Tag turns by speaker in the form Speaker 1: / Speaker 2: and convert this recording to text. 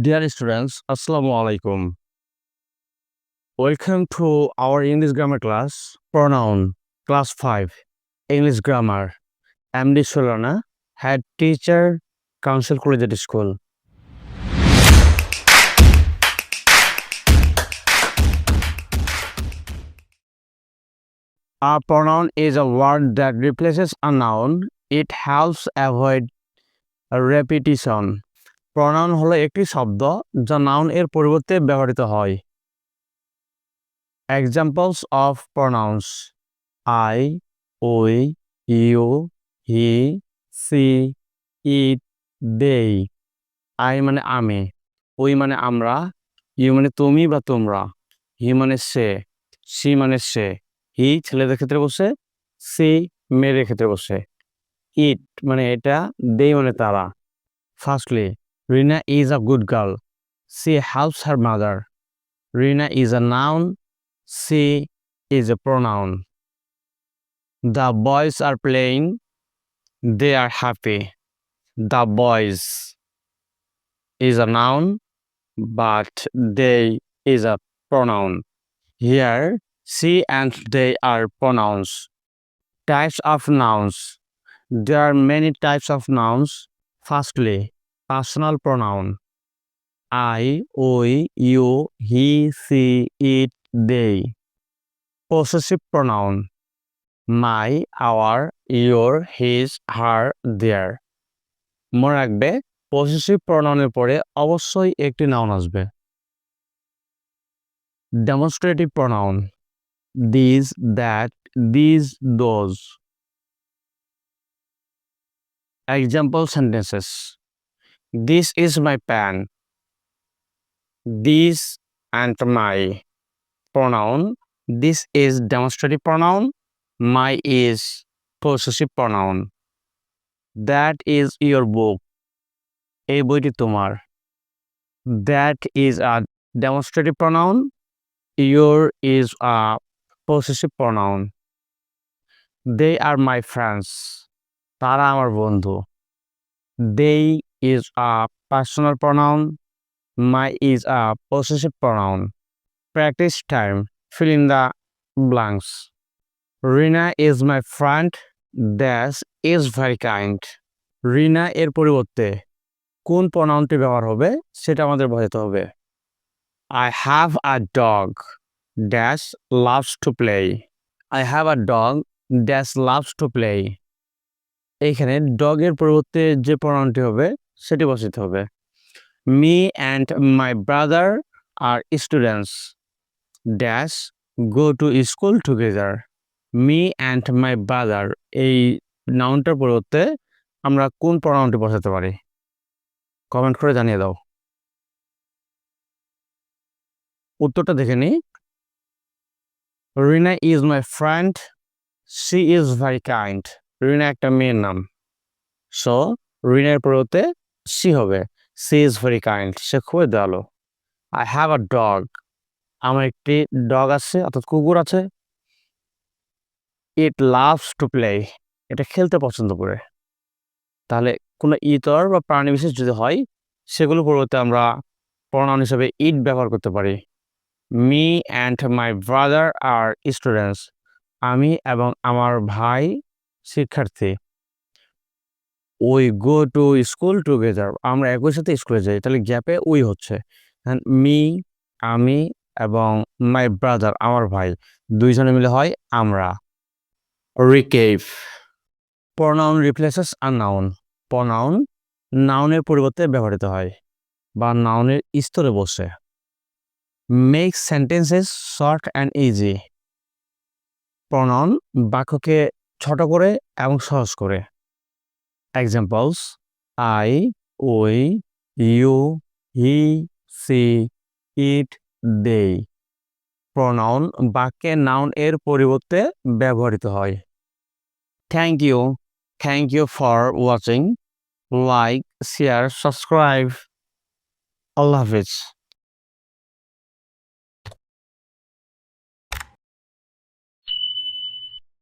Speaker 1: Dear students, Assalamu alaikum. Welcome to our English grammar class, pronoun, class 5, English grammar. MD Solana, head teacher, Council Collegiate School. A pronoun is a word that replaces a noun. It helps avoid repetition. Pronoun হলো একটি শব্দ যা noun এর পরিবর্তে ব্যবহৃত হয়। Examples of pronouns I we you he she it they I মানে আমি ওই মানে আমরা ইউ মানে তুমি বা তোমরা হি মানে সে সি মানে সে হি ছেলেদের ক্ষেত্রে বসে সি মেয়েদের ক্ষেত্রে বসে ইট মানে এটা দেই মানে তারা। Firstly Rina is a good girl. She helps her mother. Rina is a noun. She is a pronoun. The boys are playing. They are happy. The boys is a noun, but they is a pronoun. Here, she and they are pronouns. Types of nouns. There are many types of nouns. Firstly, personal pronoun I we you he she it they possessive pronoun my our your his her their মনে রাখবে positive প্রনাউনের পরে অবশ্যই একটি noun আসবে। Demonstrative pronoun this that these those example sentences This is my pen. This and my pronoun. This is demonstrative pronoun. My is possessive pronoun. That is your book. এই বইটি তোমার That is a demonstrative pronoun. Your is a possessive pronoun. They are my friends. তারা আমার বন্ধু They is a personal pronoun. My is a possessive pronoun. Practice time. Fill in the blanks. Rina is my friend. Dash is very kind. রিনা এর পরিবর্তে কোন প্রনাউনটি ব্যবহার হবে সেটা আমাদের বোঝাতে হবে I have a dog dash loves to play I have a dog dash loves to play এইখানে ডগের পরিবর্তে যে প্রনাউনটি হবে সেটি বসাতে হবে। Me and my brother are students dash go to school together me and my brother এই নাউনটার পরিবর্তে আমরা কোন প্রনাউনটি বসাতে পারি? কমেন্ট করে জানিয়ে দাও। উত্তরটা দেখে নিই Rina is my friend she is very kind Rina একটা মেয়ের নাম। সো রিনার পরিবর্তে সি হবে সি ইজ ভেরি কাইন্ড সে খুবই দয়ালু। আই হ্যাভ আ ডগ আমার একটি ডগ আছে, অর্থাৎ কুকুর আছে। ইট লাভস টু প্লে এটা খেলতে পছন্দ করে। তাহলে কোনো ইতর বা প্রাণী বিশেষ যদি হয় সেগুলো পরিবর্তে আমরা প্রণাম হিসেবে ইট ব্যবহার করতে পারি। Me and my brother are students আমি এবং আমার ভাই শিক্ষার্থী। ওই গো টু স্কুল টুগেদার আমরা একই সাথে স্কুলে যাই, তাহলে গ্যাপে ওই হচ্ছে। মি আমি এবং মাই ব্রাদার আমার ভাই, দুইজনে মিলে হয় আমরা। রিকেভ প্রনাউন রিপ্লেসেস আর নাউন প্রনাউন নাউনের পরিবর্তে ব্যবহৃত হয় বা নাউনের স্তরে বসে। Make sentences short and easy pronoun বাক্যকে ছোট করে এবং সহজ করে। Examples I we you he she it they pronoun বাক্যে নাউন এর পরিবর্তে ব্যবহৃত হয়। Thank you thank you for watching like share subscribe Allah Hafiz.